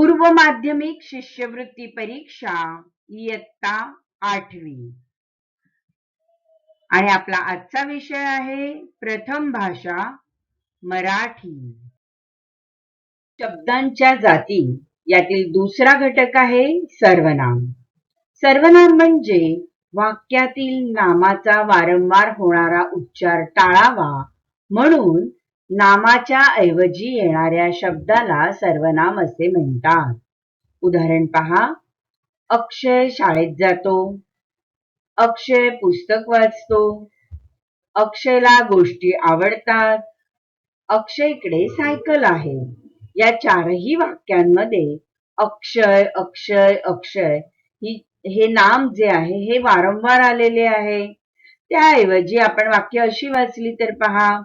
पूर्व माध्यमिक शिष्यवृत्ती परीक्षा इयत्ता आठवी. आणि आपला आजचा विषय आहे प्रथम भाषा मराठी. शब्दांच्या जाती यातील दुसरा घटक आहे सर्वनाम. सर्वनाम म्हणजे वाक्यातील नामाचा वारंवार होणारा उच्चार टाळावा म्हणून नामाच्या ऐवजी येणाऱ्या शब्दाला सर्वनाम असे म्हणतात. उदाहरण पहा. अक्षय शाळेत जातो. अक्षय पुस्तक वाचतो. अक्षयला गोष्टी आवडतात. अक्षयकडे सायकल आहे. या चारही वाक्यांमध्ये अक्षय अक्षय अक्षय ही हे नाम जे आहे हे वारंवार आलेले आहे. त्याऐवजी आपण वाक्य अशी वाचली तर पहा.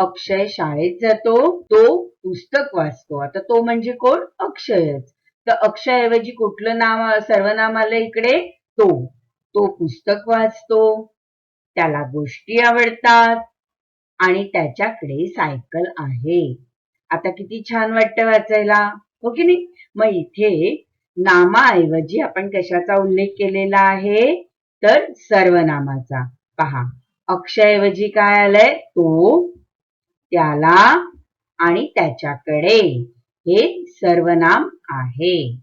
अक्षय शाळेत जातो तो पुस्तक वाचतो. आता तो म्हणजे कोण? अक्षयच. तर अक्षय ऐवजी कुठलं नाम सर्वनाम आलं इकडे? तो. तो पुस्तक वाचतो. त्याला गोष्टी आवडतात. आणि त्याच्याकडे सायकल आहे. आता किती छान वाटतं वाचायला. हो की नाही? मग इथे नामाऐवजी आपण कशाचा उल्लेख केलेला आहे? तर सर्वनामाचा. पहा. अक्षयऐवजी काय आलंय? तो त्याला आणि त्याच्याकडे. हे सर्वनाम आहे.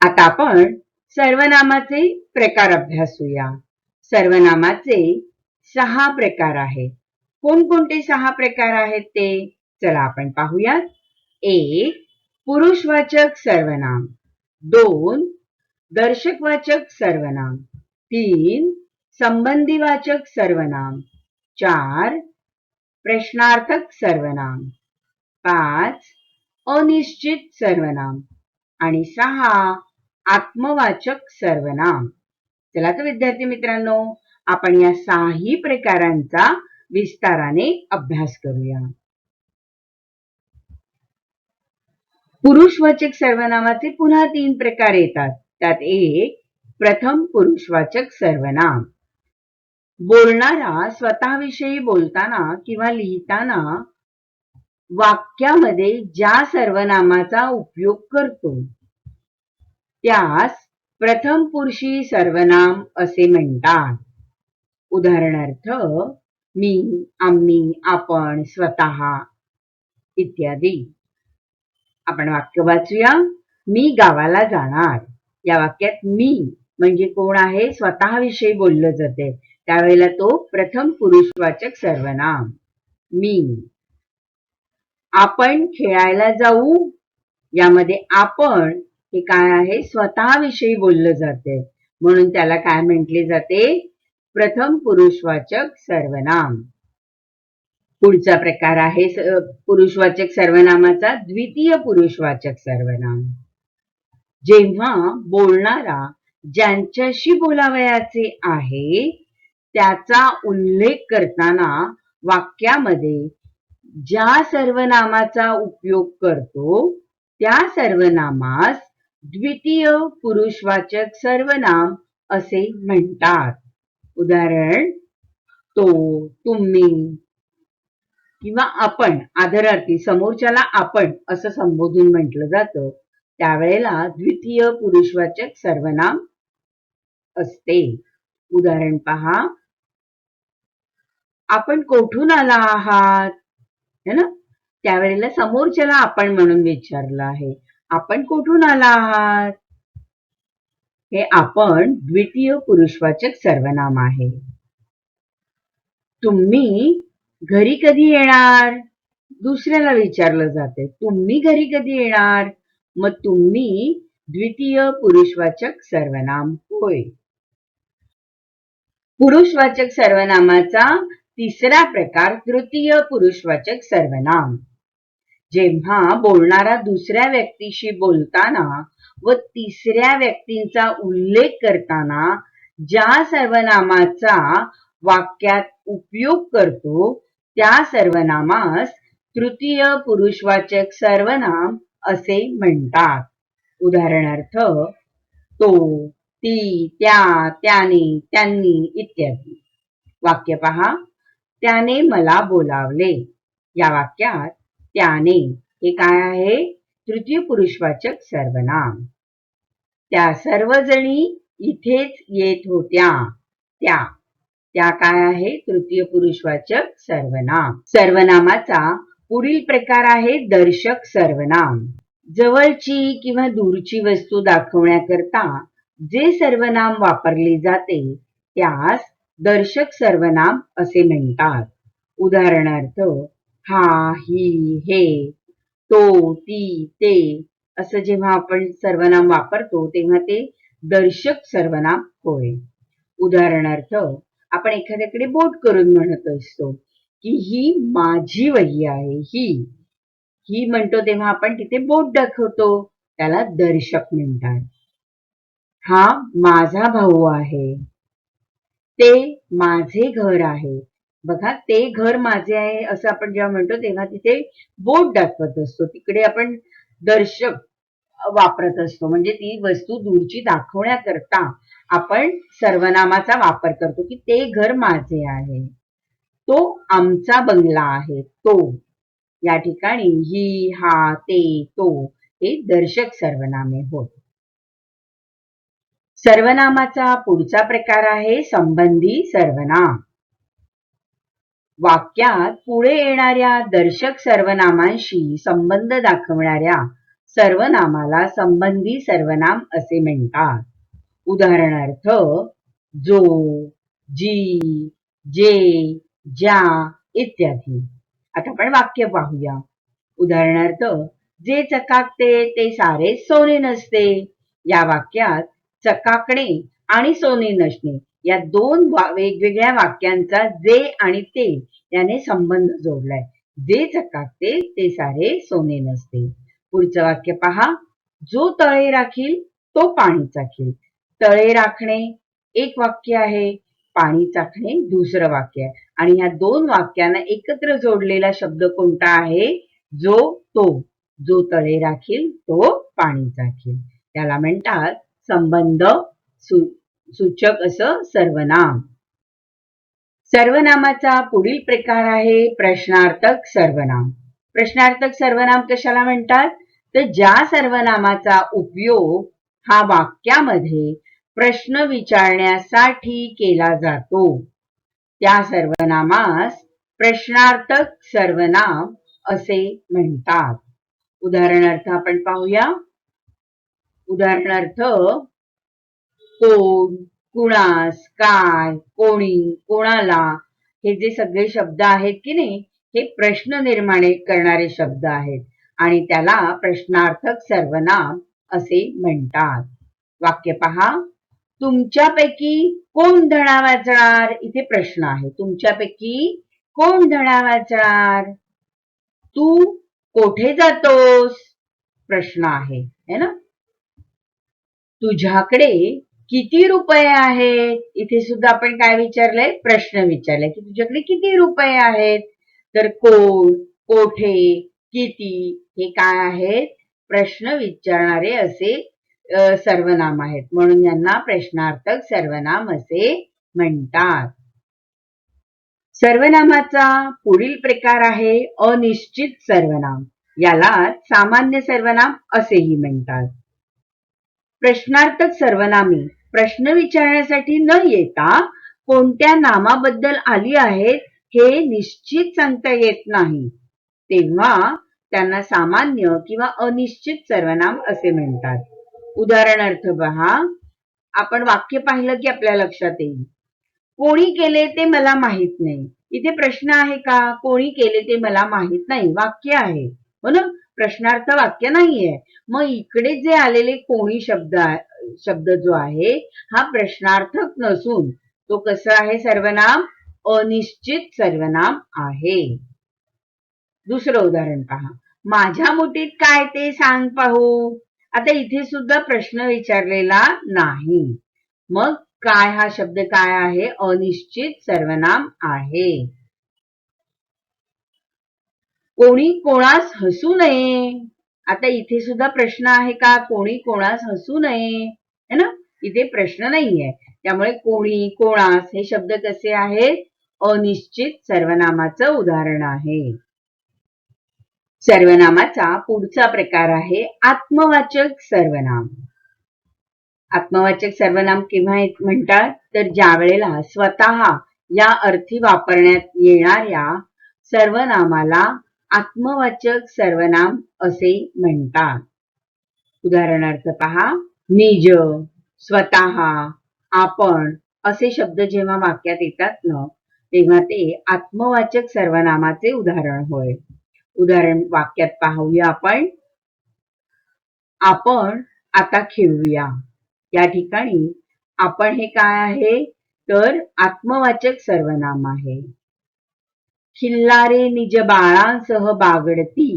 आता आपण सर्वनामाचे प्रकार अभ्यासूया. सर्वनामाचे सहा प्रकार आहेत. कोणकोणते सहा प्रकार आहेत ते? चला आपण पाहूयात. एक पुरुषवाचक सर्वनाम. दोन दर्शकवाचक सर्वनाम. तीन संबंधीवाचक सर्वनाम. चार प्रश्नार्थक सर्वनाम. पाच अनिश्चित सर्वनाम. आणि सहा आत्मवाचक सर्वनाम. चला तर विद्यार्थी मित्रांनो आपण या सहाही प्रकारांचा विस्ताराने अभ्यास करूया. पुरुषवाचक सर्वनामाचे पुन्हा तीन प्रकार येतात. त्यात एक प्रथम पुरुषवाचक सर्वनाम. बोलणारा स्वतःविषयी बोलताना किंवा लिहिताना वाक्यामध्ये ज्या सर्वनामाचा उपयोग करतो त्यास प्रथम पुरुषी सर्वनाम असे म्हणतात. उदाहरणार्थ मी आम्ही आपण स्वतः इत्यादी. आपण वाक्य वाचूया. मी गावाला जाणार. या वाक्यात मी म्हणजे कोण आहे? स्वतःविषयी बोललं जाते त्यावेळेला तो प्रथम पुरुषवाचक सर्वनाम. मी. आपण खेळायला जाऊ? यामध्ये आपण हे काय आहे? स्वतःविषयी बोललं जाते म्हणून त्याला काय म्हटले जाते? प्रथम पुरुषवाचक सर्वनाम. पुढचा प्रकार आहे पुरुषवाचक सर्वनामाचा द्वितीय पुरुषवाचक सर्वनाम. जेव्हा बोलणारा ज्यांच्याशी बोलावयाचे आहे त्याचा उल्लेख करताना वाक्यामध्ये ज्या सर्वनामाचा उपयोग करतो त्या सर्वनामास द्वितीय पुरुषवाचक सर्वनाम असे म्हणतात. उदाहरण तो तुम्ही किंवा आपण आदरार्थी समोरच्याला आपण असं संबोधून म्हटलं जातं. त्यावेळेला द्वितीय पुरुषवाचक सर्वनाम असते. उदाहरण पहा आपण कोठून आला आहात? है ना? त्यावेळेला समोरच्याला आपण म्हणून विचारलं आहे. आपण कुठून आला आहात? हे आपण द्वितीय पुरुषवाचक सर्वनाम आहे. तुम्ही घरी कधी येणार? दुसऱ्याला विचारलं जाते. तुम्ही घरी कधी येणार? मग तुम्ही द्वितीय पुरुषवाचक सर्वनाम होय. पुरुषवाचक सर्वनामाचा तिसरा प्रकार तृतीय पुरुषवाचक सर्वनाम. जेव्हा बोलणारा दुसऱ्या व्यक्तीशी बोलताना व तिसऱ्या व्यक्तींचा उल्लेख करताना ज्या सर्वनामाचा वाक्यात उपयोग करतो त्या सर्वनामास तृतीय पुरुषवाचक सर्वनाम असे म्हणतात. उदाहरणार्थ तो ती त्या त्याने त्यांनी इत्यादी. वाक्य पहा. त्याने मला बोलावले. या वाक्यात त्याने हे काय आहे? तृतीय पुरुषवाचक सर्वनाम. त्या सर्वजणी इथेच येत होत्या. त्या त्या काय आहे? तृतीय पुरुषवाचक सर्वनाम. सर्वनामाचा पुढील प्रकार आहे दर्शक सर्वनाम. जवळची किंवा दूरची वस्तू दाखवण्याकरता जे सर्वनाम वापरले जाते त्यास दर्शक सर्वनाम असे म्हणतात. उदाहरणार्थ हा ही हे तो ती ते असं जेव्हा आपण सर्वनाम वापरतो तेव्हा ते दर्शक सर्वनाम होय. उदाहरणार्थ आपण एखाद्याकडे बोट करून म्हणत असतो की ही माझी वही आहे ही. ही म्हणतो तेव्हा आपण तिथे बोट दाखवतो त्याला दर्शक म्हणतात. हा माझा भाऊ आहे. ते माझे घर आहे. बघा ते घर माझे आहे असं आपण जेव्हा म्हणतो तेव्हा तिथे बोट दाखवत असतो. तिकडे आपण दर्शक वापरत असतो. म्हणजे ती वस्तू दूरची दाखवण्याकरता आपण सर्वनामाचा वापर करतो की ते घर माझे आहे. तो आमचा बंगला आहे. तो. या ठिकाणी ही हा ते तो हे दर्शक सर्वनामे होत. सर्वनामाचा पुढचा प्रकार आहे संबंधी सर्वनाम. वाक्यात पुढे येणाऱ्या दर्शक सर्वनामांशी संबंध दाखवणाऱ्या सर्वनामाला संबंधी सर्वनाम असे म्हणतात. उदाहरणार्थ जो जी जे ज्या इत्यादी. आता आपण वाक्य पाहूया. उदाहरणार्थ जे चकाकते ते सारे सोने नसते. या वाक्यात चकाकणे आणि सोने नसणे या दोन वेगवेगळ्या वाक्यांचा जे आणि ते याने संबंध जोडलाय. जे चकाकते ते सारे सोने नसते. पुढचं वाक्य पहा. जो तळे राखील तो पाणी चाखील. तळे राखणे एक वाक्य आहे पाणी चाखणे दुसरं वाक्य आहे. आणि ह्या दोन वाक्यांना एकत्र जोडलेला शब्द कोणता आहे? जो तो. जो तळे राखील तो पाणी चाखील. त्याला म्हणतात संबंध सूचक असं सर्वनाम. सर्वनामाचा पुढील प्रकार आहे प्रश्नार्थक सर्वनाम. प्रश्नार्थक सर्वनाम कशाला म्हणतात? तर ज्या सर्वनामाचा उपयोग हा वाक्यामध्ये प्रश्न विचारण्यासाठी केला जातो त्या सर्वनामास प्रश्नार्थक सर्वनाम असे म्हणतात. उदाहरणार्थ आपण पाहूया. उदाहरणार्थ कोण कुणास काय कोणी कोणाला हे जे सगळे शब्द आहेत की नाही हे प्रश्न निर्माण करणारे शब्द आहेत. आणि त्याला प्रश्नार्थक सर्वनाम असे म्हणतात. वाक्य पहा. तुमच्यापैकी कोण धडा वाचणार इथे प्रश्न आहे. तुमच्यापैकी कोण धडा वाचणार तू कोठे जातोस? प्रश्न आहे. है ना? तुझ्याकडे किती रुपये आहेत इथे सुद्धा आपण काय विचारलंय? प्रश्न विचारलाय की तुझ्याकडे किती रुपये आहेत? तर कोण कोठे किती हे काय आहेत? प्रश्न विचारणारे असे सर्वनाम आहेत. म्हणून यांना प्रश्नार्थक सर्वनाम असे म्हणतात. सर्वनामाचा पुढील प्रकार आहे अनिश्चित सर्वनाम. याला सामान्य सर्वनाम असेही म्हणतात. प्रश्नार्थक सर्वनामी. प्रश्न विचारण्यासाठी न येता कोणत्या नामाबद्दल आली आहेत हे निश्चित सांगता येत नाही. तेव्हा त्यांना सामान्य किंवा अनिश्चित सर्वनाम असे म्हणतात. उदाहरणार्थ पहा आपण वाक्य पाहिलं की आपल्या लक्षात येईल. कोणी केले ते मला माहीत नाही. इथे प्रश्न आहे का? कोणी केले ते मला माहीत नाही. वाक्य आहे. हो ना? प्रश्नार्थ वाक्य नाहीये. मग इकडे जे आलेले कोणी शब्द शब्द जो आहे हा प्रश्नार्थक नसून तो कसा आहे सर्वनाम? अनिश्चित सर्वनाम आहे. दुसरं उदाहरण पहा. माझ्या मुठीत काय ते सांग पाहू. आता इथे सुद्धा प्रश्न विचारलेला नाही. मग काय हा शब्द काय आहे? अनिश्चित सर्वनाम आहे. कोणी कोणास हसू नये. आता इथे सुद्धा प्रश्न आहे का? कोणी कोणास हसू नये. है ना? इथे प्रश्न नाहीये. त्यामुळे कोणी कोणास हे शब्द कसे आहेत? अनिश्चित सर्वनामाचं उदाहरण आहे. सर्वनामाचा पुढचा प्रकार आहे आत्मवाचक सर्वनाम. आत्मवाचक सर्वनाम केव्हा म्हणतात? तर ज्या वेळेला स्वतः या अर्थी वापरण्यात येणाऱ्या सर्वनामाला आत्मवाचक सर्वनाम असे म्हणतात. उदाहरणार्थ पहा निज स्वतः आपण असे शब्द जेव्हा वाक्यात येतात ना तेव्हा ते आत्मवाचक सर्वनामाचे उदाहरण होय. उदाहरण वाक्यात पाहूया आपण. आपण आता खेळूया. या ठिकाणी आपण हे काय आहे? तर आत्मवाचक सर्वनाम आहे. खिल्लारे निज बाळांसह बागडती.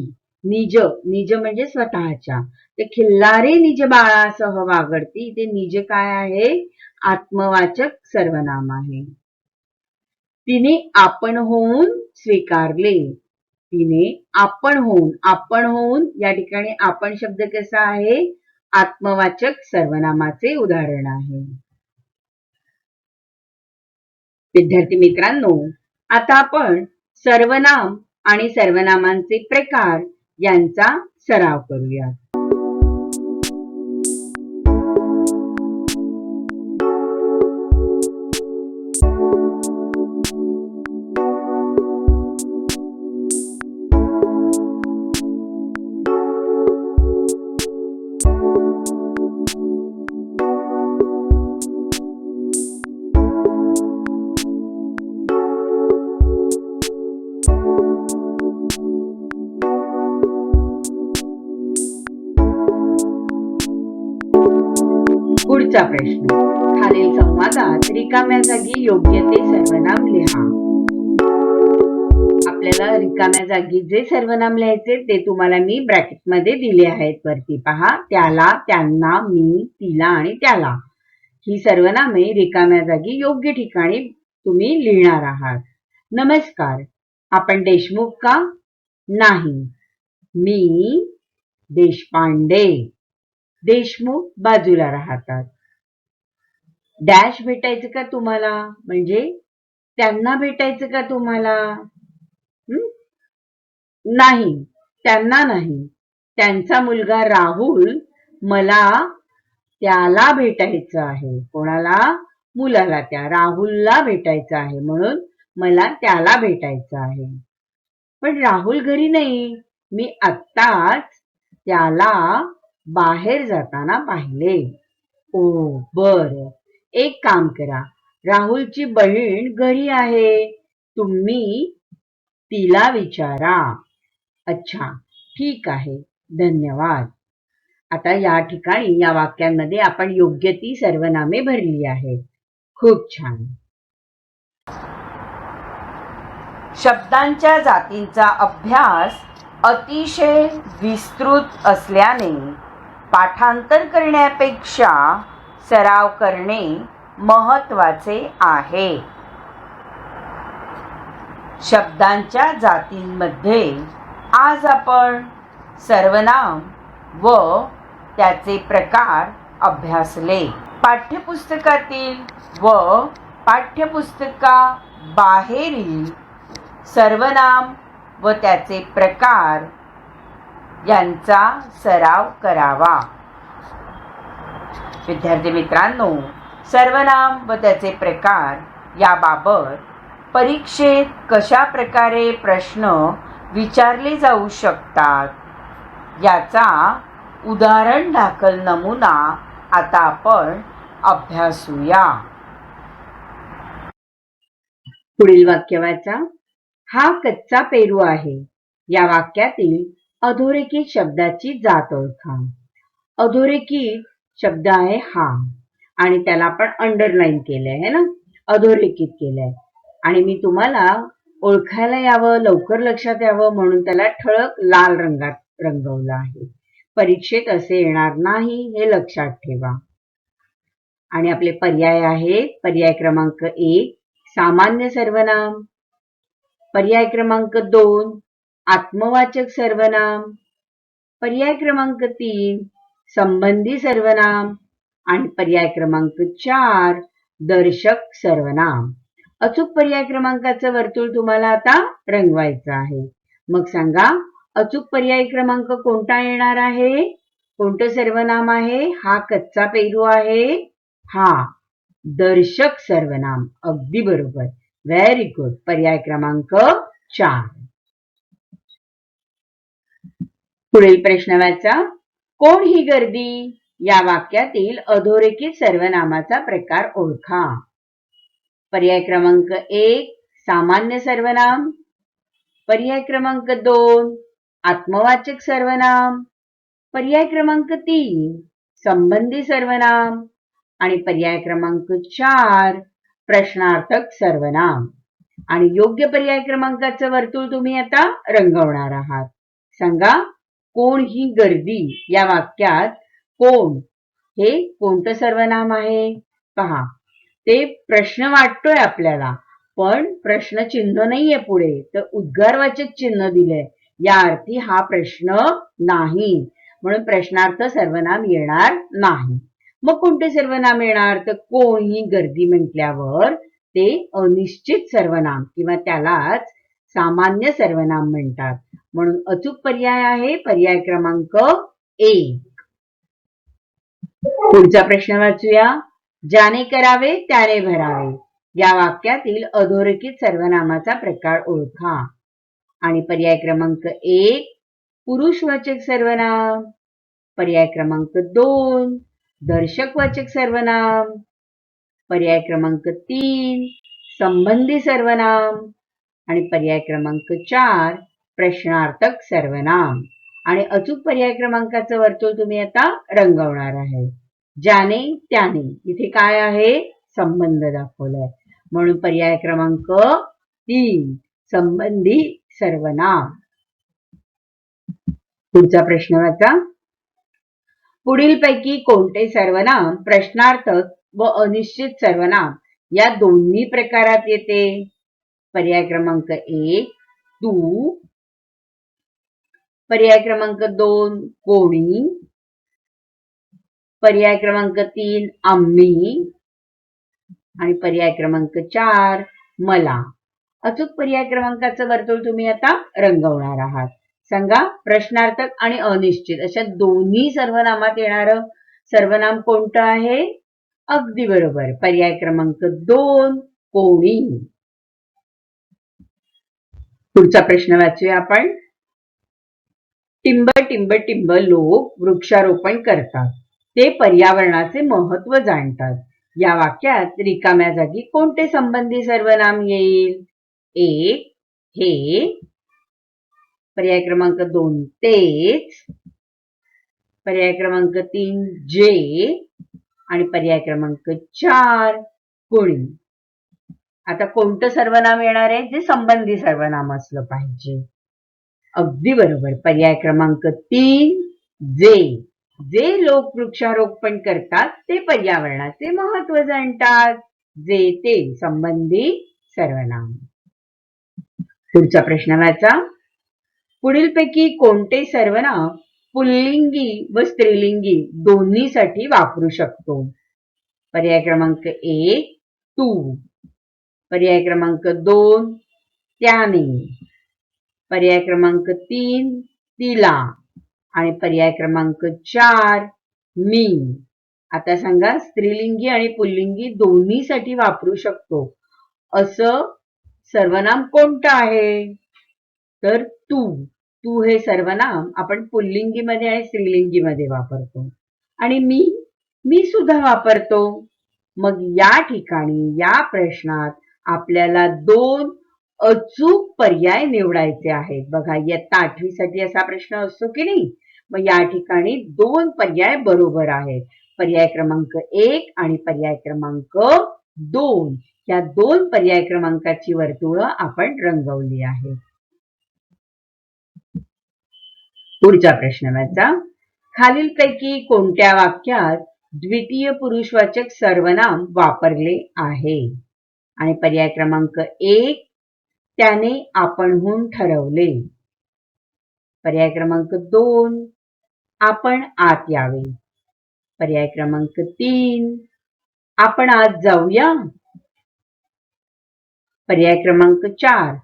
निज निज म्हणजे स्वतःच्या. ते खिल्लारे निज बाळासह बागडती. ते निज काय आहे? आत्मवाचक सर्वनाम आहे. तिने आपण होऊन स्वीकारले. तिने आपण होऊन आपण होऊन या ठिकाणी आपण शब्द कसा आहे? आत्मवाचक सर्वनामाचे उदाहरण आहे. विद्यार्थी मित्रांनो आता आपण सर्वनाम आणि सर्वनामांचे प्रकार यांचा सराव करूया प्रश्न. खालील संवादात रिकाम्या जागी योग्य ते सर्वनाम लिहा. आपल्याला रिकाम्या जागी जे सर्वनाम लिहायचे ते तुम्हाला मी ब्रॅकेटमध्ये दिले आहेत. वरती पहा त्याला त्यांना मी तिला आणि त्याला. ही सर्वनामे रिकाम्या जागी योग्य ठिकाणी तुम्ही लिहिणार आहात. नमस्कार. आपण देशमुख का? नाही. मी देशपांडे. देशमुख बाजूला राहतात. डॅश भेटायचं का तुम्हाला? म्हणजे त्यांना भेटायचं का तुम्हाला? नाही त्यांना नाही. त्यांचा मुलगा राहुल मला त्याला भेटायचं आहे. कोणाला? मुलाला त्या राहुलला भेटायचं आहे. म्हणून मला त्याला भेटायचं आहे. पण राहुल घरी नाही. मी आत्ताच त्याला बाहेर जाताना पाहिले. ओ बर. एक काम करा. राहुलची बहीण घरी आहे. तुम्ही तिला विचारा. अच्छा ठीक आहे. धन्यवाद. आता या ठिकाणी या वाक्यांमध्ये आपण योग्य ती सर्वनामे भरली आहेत. खूप छान. शब्दांच्या जातींचा अभ्यास अतिशय विस्तृत असल्याने पाठांतर करण्यापेक्षा सराव करणे महत्त्वाचे आहे. शब्दांच्या जातींमध्ये आज आपण सर्वनाम व त्याचे प्रकार अभ्यासले. पाठ्यपुस्तकातील व पाठ्यपुस्तका बाहेरील सर्वनाम व त्याचे प्रकार यांचा सराव करावा. विद्यार्थी मित्रांनो सर्वनाम व त्याचे प्रकार याबाबत परीक्षेत कशा प्रकारे प्रश्न विचारले जाऊ शकतात याचा उदाहरण दाखल नमुना आता आपण अभ्यासूया. पुढील वाक्य वाचा. हा कच्चा पेरू आहे. या वाक्यातील अधोरेखित शब्दाची जात ओळखा. अधोरेखित शब्द आहे हा. आणि त्याला आपण अंडरलाईन केलंय है ना? अधोरेखित केलंय. आणि मी तुम्हाला ओळखायला यावं लवकर लक्षात यावं म्हणून त्याला ठळक लाल रंगात रंगवलं आहे. परीक्षेत असे येणार नाही हे लक्षात ठेवा. आणि आपले पर्याय आहेत पर्याय क्रमांक एक सामान्य सर्वनाम. पर्याय क्रमांक दोन आत्मवाचक सर्वनाम. पर्याय क्रमांक तीन संबंधी सर्वनाम आणि पर्याय क्रमांक चार दर्शक सर्वनाम. अचूक पर्याय क्रमांकाचं वर्तुळ तुम्हाला आता रंगवायचं आहे. मग सांगा अचूक पर्याय क्रमांक कोणता येणार आहे? कोणतं सर्वनाम आहे? हा कच्चा पेरू आहे. हा दर्शक सर्वनाम. अगदी बरोबर. व्हेरी गुड पर्याय क्रमांक चार. पुढील प्रश्न वाचा. कोण ही गर्दी या वाक्यातील अधोरेखित सर्वनामाचा प्रकार ओळखा. पर्याय क्रमांक एक सामान्य सर्वनाम. पर्याय क्रमांक दोन आत्मवाचक सर्वनाम. पर्याय क्रमांक तीन संबंधी सर्वनाम. आणि पर्याय क्रमांक चार प्रश्नार्थक सर्वनाम. आणि योग्य पर्याय क्रमांकाचं वर्तुळ तुम्ही आता रंगवणार आहात. सांगा कोण ही गर्दी या वाक्यात कोण? हे कोणतं सर्वनाम आहे? पहा. ते प्रश्न वाटतोय आपल्याला पण प्रश्न चिन्ह नाहीये पुढे. तर उद्गारवाचक चिन्ह दिलंय. या अर्थी हा प्रश्न नाही. म्हणून प्रश्नार्थ सर्वनाम येणार नाही. मग कोणते सर्वनाम येणार? तर कोण ही गर्दी म्हटल्यावर ते अनिश्चित सर्वनाम किंवा त्यालाच सामान्य सर्वनाम म्हणतात. म्हणून अचूक पर्याय आहे पर्याय क्रमांक एक पुढचा प्रश्न वाचूया. ज्याने करावे त्याने भरावे. या वाक्यातील अधोरेखित सर्वनामाचा प्रकार ओळखा. आणि पर्याय क्रमांक एक पुरुषवाचक सर्वनाम. पर्याय क्रमांक दोन दर्शकवाचक सर्वनाम. पर्याय क्रमांक तीन संबंधी सर्वनाम. आणि पर्याय क्रमांक चार प्रश्नार्थक सर्वनाम. आणि अचूक पर्याय क्रमांकाचं वर्तुळ तुम्ही आता रंगवणार आहे. ज्याने त्याने. इथे काय आहे? संबंध दाखवलाय. म्हणून पर्याय क्रमांक तीन संबंधी सर्वनाम. पुढचा प्रश्न वाचा. पुढीलपैकी कोणते सर्वनाम? प्रश्नार्थक व अनिश्चित सर्वनाम. या दोन्ही प्रकारात येते. पर्याय क्रमांक एक तू पर्याय क्रमांक दोन कोणी. पर्याय क्रमांक तीन आम्ही. आणि पर्याय क्रमांक चार मला. अचूक पर्याय क्रमांकाचं वर्तुळ तुम्ही आता रंगवणार आहात. सांगा प्रश्नार्थक आणि अनिश्चित अशा दोन्ही सर्वनामात येणार सर्वनाम कोणतं आहे? अगदी बरोबर. पर्याय क्रमांक दोन कोणी. पुढचा प्रश्न वाचूया आपण. टिंब टिंब टिंब लोक वृक्षारोपण करतात. ते पर्यावरणाचे महत्त्व जाणतात. या वाक्यात रिकाम्या जागी कोणते संबंधी सर्वनाम येईल? एक हे. पर्याय क्रमांक दोन तेच. पर्याय क्रमांक तीन जे. आणि पर्याय क्रमांक चार कोणी आता कोणतं सर्वनाम येणार आहे? जे संबंधी सर्वनाम असलं पाहिजे. अगदी बरोबर. पर्याय क्रमांक तीन जे. जे लोक वृक्षारोपण करतात ते पर्यावरणाचे महत्त्व जाणतात. जे ते संबंधी सर्वनाम. पुढचा प्रश्न वाचा. पुढीलपैकी कोणते सर्वनाम पुल्लिंगी व स्त्रीलिंगी दोन्हीसाठी वापरू शकतो? पर्याय क्रमांक एक तू. पर्याय क्रमांक दोन त्याने. पर्याय क्रमांक तीन तिला. आणि पर्याय क्रमांक चार मी. आता सांगा स्त्रीलिंगी आणि पुल्लिंगी दोन्हीसाठी वापरू शकतो. असं सर्वनाम कोणतं आहे? तर तू. तू हे सर्वनाम आपण पुल्लिंगीमध्ये आणि स्त्रीलिंगीमध्ये वापरतो. आणि मी मी सुद्धा वापरतो. मग या ठिकाणी या प्रश्नात आपल्याला दोन अचूक पर्याय निवडायचे आहेत. बघा इयत्ता आठवीसाठी असा प्रश्न असतो की नाही? मग या ठिकाणी दोन पर्याय बरोबर आहेत. पर्याय क्रमांक एक आणि पर्याय क्रमांक दोन. या दोन पर्याय क्रमांकाची वर्तुळ आपण रंगवली आहे पुढचा प्रश्न वाचा खालीलपैकी कोणत्या वाक्यात द्वितीय पुरुषवाचक सर्वनाम वापरले आहे? आणि पर्याय क्रमांक एक त्याने आपणहून ठरवले. पर्याय क्रमांक दोन. आपण आत यावे. पर्याय क्रमांक तीन. आपण आत जाऊया. पर्याय क्रमांक चार.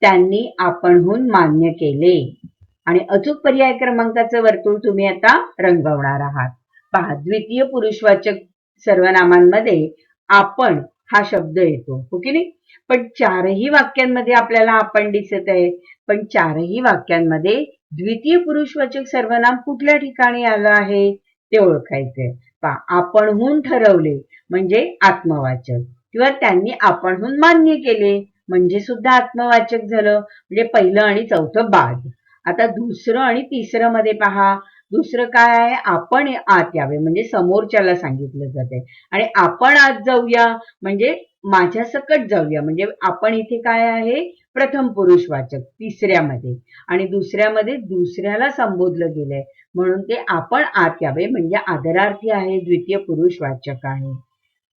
त्यांनी आपणहून मान्य केले. आणि अचूक पर्याय क्रमांकाचं वर्तुळ तुम्ही आता रंगवणार आहात. पहा द्वितीय पुरुषवाचक सर्वनामांमध्ये आपण हा शब्द येतो हो की नाही? पण चारही वाक्यांमध्ये आपल्याला आपण दिसत आहे. पण चारही वाक्यांमध्ये द्वितीय पुरुषवाचक सर्वनाम कुठल्या ठिकाणी आलं आहे? ते ओळखायचंय. पहा आपणहून ठरवले म्हणजे आत्मवाचक. किंवा त्यांनी आपणहून मान्य केले म्हणजे सुद्धा आत्मवाचक झालं. म्हणजे पहिलं आणि चौथं बाद. आता दुसरं आणि तिसरं मध्ये पहा दुसरं काय आहे? आपण आत यावे. म्हणजे समोरच्याला सांगितलं जाते आणि आपण आत जाऊया म्हणजे माझ्या सकट जाऊया. म्हणजे आपण इथे काय आहे? प्रथम पुरुषवाचक तिसऱ्यामध्ये. आणि दुसऱ्यामध्ये दुसऱ्याला संबोधलं गेलंय. म्हणून ते आपण आत यावे. म्हणजे आदरार्थी आहे द्वितीय पुरुषवाचक आहे.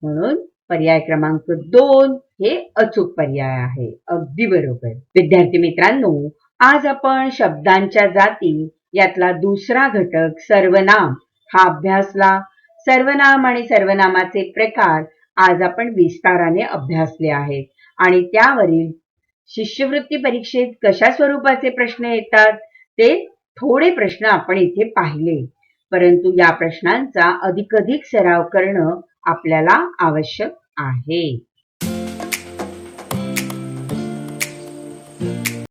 म्हणून पर्याय क्रमांक दोन हे अचूक पर्याय आहे. अगदी बरोबर. विद्यार्थी मित्रांनो आज आपण शब्दांच्या जाती यातला दुसरा घटक सर्वनाम. हा अभ्यासला सर्वनाम आणि सर्वनामाचे प्रकार आज आपण विस्ताराने अभ्यासले आहेत. आणि त्यावरील शिष्यवृत्ती परीक्षेत कशा स्वरूपाचे प्रश्न येतात ते थोडे प्रश्न आपण इथे पाहिले. परंतु या प्रश्नांचा अधिकाधिक सराव करणं आपल्याला आवश्यक आहे.